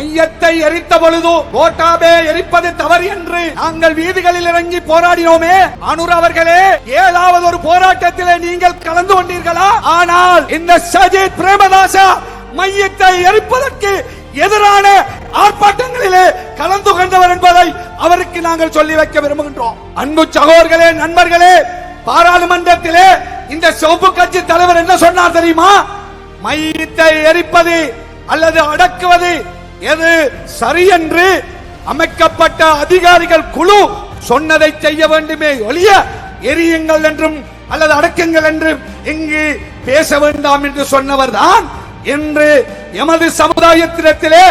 மையத்தை எரித்த பொழுது கோட்டாபே எரிப்பது தவறு என்று நாங்கள் வீதிகளில் இறங்கி போராடினோமே. அனுர் அவர்களே ஏதாவது ஒரு போராட்டத்திலே நீங்கள் கலந்து கொண்டீர்களா? ஆனால் இந்த சஜித் பிரேமதாசா மையத்தை எரிப்பதற்கு எதிரான ஆர்ப்பாட்டங்களிலே கலந்து கொண்டவர் என்பதை அவருக்கு நாங்கள் சொல்லி வைக்க விரும்புகின்றோம். அன்பு சகோதரர்களே நண்பர்களே பாராளுமன்றத்திலே இந்த சிவப்பு கட்சி தலைவர் என்ன சொன்னார் தெரியுமா? மையத்தை எரிப்பது அல்லது அடக்குவது எது சரி என்று அமைக்கப்பட்ட அதிகாரிகள் குழு சொன்னதை செய்ய வேண்டுமே ஒழிய எரியுங்கள் என்றும் அல்லது அடக்குங்கள் என்றும் இங்கு பேச வேண்டாம் என்று சொன்னவர் தான் என்று எமது சமுதாயத்திடத்திலே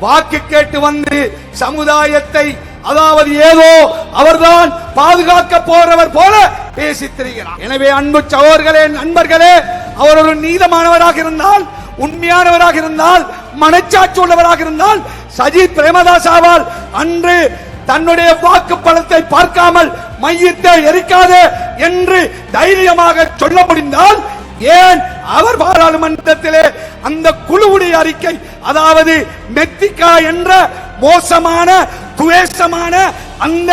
வாக்கு கேட்டு வந்து சமுதாயத்தை அதாவது ஏதோ அவர்தான் பாதுகாக்க போறவர் போல பேசி திரிகிறார். எனவே அன்பு சகோதர்களே நண்பர்களே அவர் ஒரு நீதமானவராக இருந்தால் உண்மையானவராக இருந்தால் மனச்சாட்சி உள்ளவராக இருந்தால் சஜித் பிரேமதாசாவால் அன்று தன்னுடைய வாக்கு பலத்தை பார்க்காமல் மையத்தை எரிக்காத என்று தைரியமாக சொல்ல முடிந்தால் ஏன் அவர் பாராளுமன்றத்திலே அந்த குழுவுடைய அறிக்கை அதாவது மெத்திகா என்ற மோசமான துவேஷமான அந்த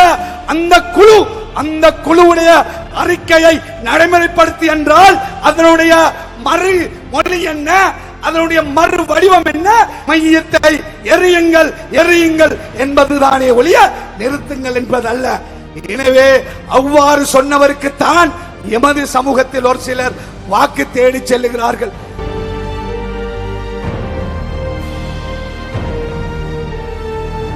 அந்த குழு அந்த குழுவுடைய அறிக்கையை நடைமுறைப்படுத்தி என்றால் அதனுடைய மறு மொழி என்ன? அதனுடைய மறு வடிவம் என்ன? மையத்தை எரியுங்கள் எரியுங்கள் என்பதுதானே ஒழிய நிறுத்துங்கள் என்பதல்ல. எனவே அவ்வாறு சொன்னவருக்குத்தான் எமது சமூகத்தில் ஒரு சிலர் வாக்கு தேடி செல்லுகிறார்கள்.